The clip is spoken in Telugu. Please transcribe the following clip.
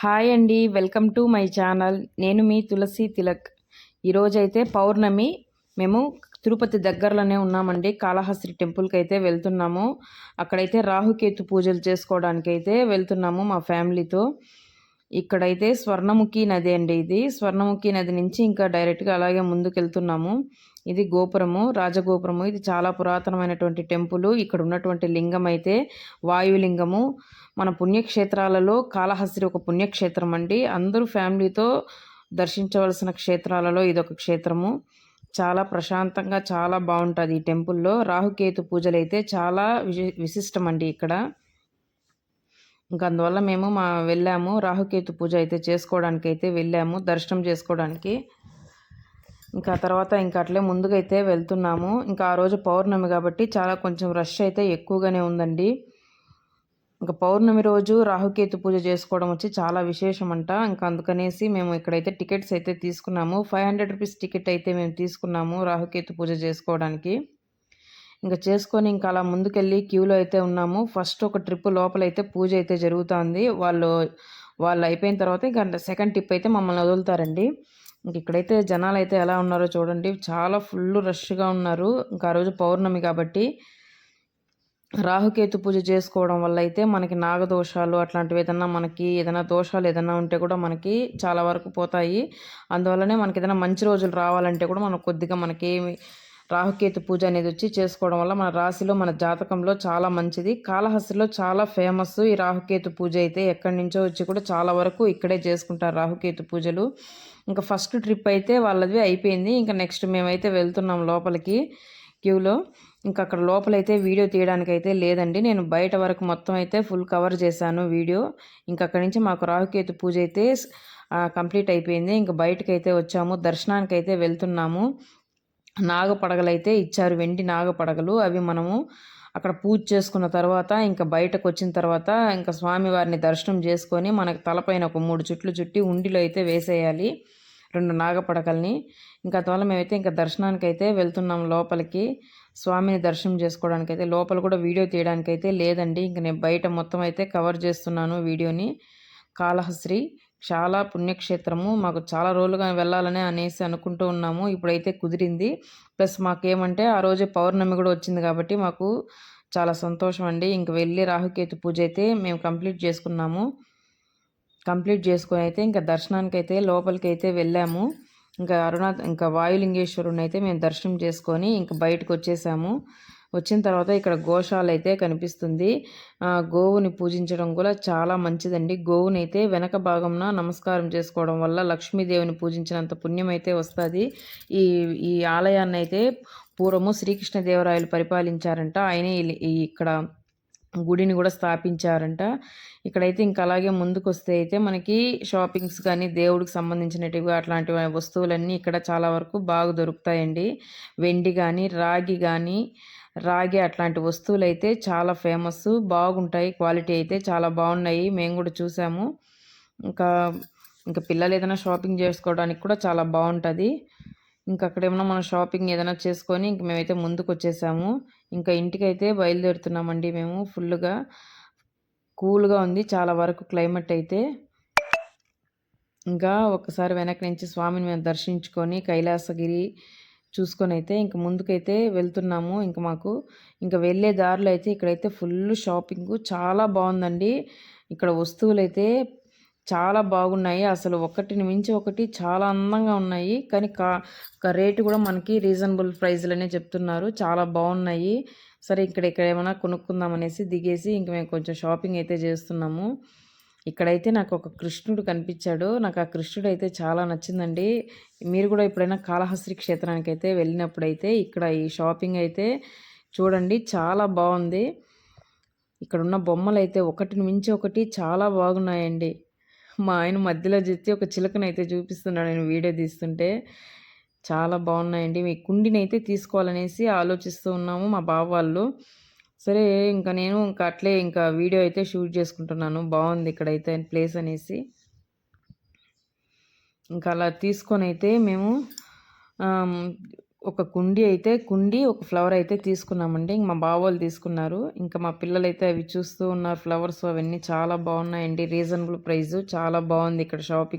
హాయ్ అండి వెల్కమ్ టు మై ఛానల్. నేను మీ తులసి తిలక్. ఈరోజైతే పౌర్ణమి. మేము తిరుపతి దగ్గరలోనే ఉన్నామండి. కాళహస్తి టెంపుల్కి అయితే వెళ్తున్నాము. అక్కడైతే రాహుకేతు పూజలు చేసుకోవడానికి అయితే వెళ్తున్నాము మా ఫ్యామిలీతో. ఇక్కడైతే స్వర్ణముఖి నది అండి ఇది. స్వర్ణముఖి నది నుంచి ఇంకా డైరెక్ట్గా అలాగే ముందుకు వెళ్తున్నాము ఇది గోపురము రాజగోపురము. ఇది చాలా పురాతనమైనటువంటి టెంపుల్. ఇక్కడ ఉన్నటువంటి లింగం అయితే వాయులింగము. మన పుణ్యక్షేత్రాలలో కాళహస్తి ఒక పుణ్యక్షేత్రం అండి. అందరూ ఫ్యామిలీతో దర్శించవలసిన క్షేత్రాలలో ఇదొక క్షేత్రము. చాలా ప్రశాంతంగా చాలా బాగుంటుంది ఈ టెంపుల్లో. రాహుకేతు పూజలు అయితే చాలా విశిష్టమండి ఇక్కడ. ఇంకా అందువల్ల మేము మా వెళ్ళాము. రాహుకేతు పూజ అయితే చేసుకోవడానికి అయితే వెళ్ళాము దర్శనం చేసుకోవడానికి. ఇంకా తర్వాత ఇంకా అట్లే ముందుకైతే వెళ్తున్నాము. ఇంకా ఆ రోజు పౌర్ణమి కాబట్టి చాలా కొంచెం రష్ అయితే ఎక్కువగానే ఉందండి. ఇంకా పౌర్ణమి రోజు రాహుకేతు పూజ చేసుకోవడం వచ్చి చాలా విశేషం అంట ఇంకా అందుకనేసి మేము ఇక్కడైతే టికెట్స్ అయితే తీసుకున్నాము. ఫైవ్ హండ్రెడ్ రూపీస్ టికెట్ అయితే మేము తీసుకున్నాము రాహుకేతు పూజ చేసుకోవడానికి. ఇంకా చేసుకొని ఇంకా అలా ముందుకెళ్ళి క్యూలో అయితే ఉన్నాము. ఫస్ట్ ఒక ట్రిప్ లోపలైతే పూజ అయితే జరుగుతుంది. వాళ్ళు వాళ్ళు అయిపోయిన తర్వాత ఇంకా సెకండ్ ట్రిప్ అయితే మమ్మల్ని వదులుతారండి. ఇంక ఇక్కడైతే జనాలు అయితే ఎలా ఉన్నారో చూడండి. చాలా ఫుల్ రష్గా ఉన్నారు. ఇంకా ఆ రోజు పౌర్ణమి కాబట్టి రాహుకేతు పూజ చేసుకోవడం వల్ల అయితే మనకి నాగదోషాలు అట్లాంటివి ఏదన్నా మనకి ఏదైనా దోషాలు ఏదైనా ఉంటే కూడా మనకి చాలా వరకు పోతాయి. అందువల్లనే మనకి ఏదైనా మంచి రోజులు రావాలంటే కూడా మనకు కొద్దిగా మనకి రాహుకేతు పూజ అనేది వచ్చి చేసుకోవడం వల్ల మన రాశిలో మన జాతకంలో చాలా మంచిది. కాళహస్తిలో చాలా ఫేమస్ ఈ రాహుకేతు పూజ అయితే ఎక్కడి నుంచో వచ్చి కూడా చాలా వరకు ఇక్కడే చేసుకుంటారు రాహుకేతు పూజలు. ఇంకా ఫస్ట్ ట్రిప్ అయితే వాళ్ళది అయిపోయింది. ఇంకా నెక్స్ట్ మేమైతే వెళ్తున్నాం లోపలికి క్యూలో. ఇంకా అక్కడ లోపలైతే వీడియో తీయడానికి అయితే లేదండి. నేను బయట వరకు మొత్తం అయితే ఫుల్ కవర్ చేశాను వీడియో. ఇంకా అక్కడి నుంచి మాకు రాహుకేతు పూజ అయితే కంప్లీట్ అయిపోయింది. ఇంకా బయటకు అయితే వచ్చాము. దర్శనానికి అయితే వెళ్తున్నాము. నాగపడగలు అయితే ఇచ్చారు వెండి నాగపడగలు. అవి మనము అక్కడ పూజ చేసుకున్న తర్వాత ఇంకా బయటకు వచ్చిన తర్వాత ఇంకా స్వామివారిని దర్శనం చేసుకొని మనకు తలపైన ఒక మూడు చుట్లు చుట్టి ఉండిలో అయితే వేసేయాలి రెండు నాగపడకల్ని ఇంకా అందువల్ల మేమైతే ఇంకా దర్శనానికి అయితే వెళ్తున్నాం లోపలికి. స్వామిని దర్శనం చేసుకోవడానికి అయితే లోపల కూడా వీడియో తీయడానికి అయితే లేదండి. ఇంక నేను బయట మొత్తం అయితే కవర్ చేస్తున్నాను వీడియోని. కాళహస్త్రి చాలా పుణ్యక్షేత్రము. మాకు చాలా రోజులుగా వెళ్ళాలని అనేసి అనుకుంటూ ఉన్నాము. ఇప్పుడైతే కుదిరింది. ప్లస్ మాకేమంటే ఆ రోజే పౌర్ణమి కూడా వచ్చింది కాబట్టి మాకు చాలా సంతోషం అండి ఇంక వెళ్ళి రాహుకేతు పూజ అయితే మేము కంప్లీట్ చేసుకున్నాము. కంప్లీట్ చేసుకొని అయితే ఇంకా దర్శనానికి అయితే లోపలికి అయితే వెళ్ళాము. ఇంకా అరుణా ఇంకా వాయులింగేశ్వరుని అయితే మేము దర్శనం చేసుకొని ఇంకా బయటకు వచ్చేసాము. వచ్చిన తర్వాత ఇక్కడ గోశాల అయితే కనిపిస్తుంది గోవుని పూజించడం కూడా చాలా మంచిదండి. గోవుని అయితే వెనక భాగంన నమస్కారం చేసుకోవడం వల్ల లక్ష్మీదేవిని పూజించినంత పుణ్యం అయితే వస్తుంది. ఈ ఈ ఆలయాన్ని అయితే పూర్వము శ్రీకృష్ణదేవరాయలు పరిపాలించారంట. ఆయనే ఇక్కడ గుడిని కూడా స్థాపించారంట. ఇక్కడైతే ఇంకా అలాగే ముందుకు వస్తే అయితే మనకి షాపింగ్స్ కానీ దేవుడికి సంబంధించినటివి అట్లాంటి వస్తువులన్నీ ఇక్కడ చాలా వరకు బాగా దొరుకుతాయండి. వెండి కానీ రాగి కానీ రాగి అట్లాంటి వస్తువులు అయితే చాలా ఫేమస్ బాగుంటాయి. క్వాలిటీ అయితే చాలా బాగున్నాయి. మేము కూడా చూసాము. ఇంకా ఇంకా పిల్లలు ఏదైనా షాపింగ్ చేసుకోవడానికి కూడా చాలా బాగుంటుంది. ఇంకా అక్కడ ఏమైనా మనం షాపింగ్ ఏదైనా చేసుకొని ఇంక మేమైతే ముందుకు వచ్చేసాము ఇంకా ఇంటికైతే బయలుదేరుతున్నామండి మేము ఫుల్గా కూల్గా ఉంది. చాలా వరకు క్లైమేట్ అయితే. ఇంకా ఒకసారి వెనక నుంచి స్వామిని మేము దర్శించుకొని కైలాసగిరి చూసుకొని అయితే ఇంక ముందుకైతే వెళ్తున్నాము. ఇంక మాకు ఇంకా వెళ్ళే దారిలో అయితే ఇక్కడైతే ఫుల్ షాపింగ్. చాలా బాగుందండి. ఇక్కడ వస్తువులు అయితే చాలా బాగున్నాయి. అసలు ఒకటిని మించి ఒకటి చాలా అందంగా ఉన్నాయి. కానీ కా రేటు కూడా మనకి రీజనబుల్ ప్రైస్లోనే చెప్తున్నారు. చాలా బాగున్నాయి. సరే ఇక్కడ ఇక్కడ ఏమైనా కొనుక్కుందాం అనేసి దిగేసి ఇంక మేము కొంచెం షాపింగ్ అయితే చేస్తున్నాము. ఇక్కడైతే నాకు ఒక కృష్ణుడు కనిపించాడు. నాకు ఆ కృష్ణుడు అయితే చాలా నచ్చిందండి. మీరు కూడా ఎప్పుడైనా కాళహస్త్రి క్షేత్రానికి అయితే వెళ్ళినప్పుడైతే ఇక్కడ ఈ షాపింగ్ అయితే చూడండి చాలా బాగుంది. ఇక్కడ ఉన్న బొమ్మలు అయితే ఒకటిని మించి ఒకటి చాలా బాగున్నాయండి. మా ఆయన మధ్యలో చెత్తి ఒక చిలకనైతే చూపిస్తున్నాడు నేను వీడియో తీస్తుంటే. చాలా బాగున్నాయండి. మీ కుండిని అయితే తీసుకోవాలనేసి ఆలోచిస్తూ ఉన్నాము మా బావ వాళ్ళు. సరే ఇంకా నేను ఇంకా అట్లే ఇంకా వీడియో అయితే షూట్ చేసుకుంటున్నాను. బాగుంది ఇక్కడైతే ప్లేస్ అనేసి. ఇంకా అలా తీసుకొని అయితే మేము ఒక కుండి అయితే కుండి ఒక ఫ్లవర్ అయితే తీసుకున్నామండి. ఇంక మా బావ వాళ్ళు తీసుకున్నారు. ఇంకా మా పిల్లలు అయితే అవి చూస్తూ ఉన్నారు. ఫ్లవర్స్ అవన్నీ చాలా బాగున్నాయండి. Reasonable price. చాలా బాగుంది ఇక్కడ షాపింగ్.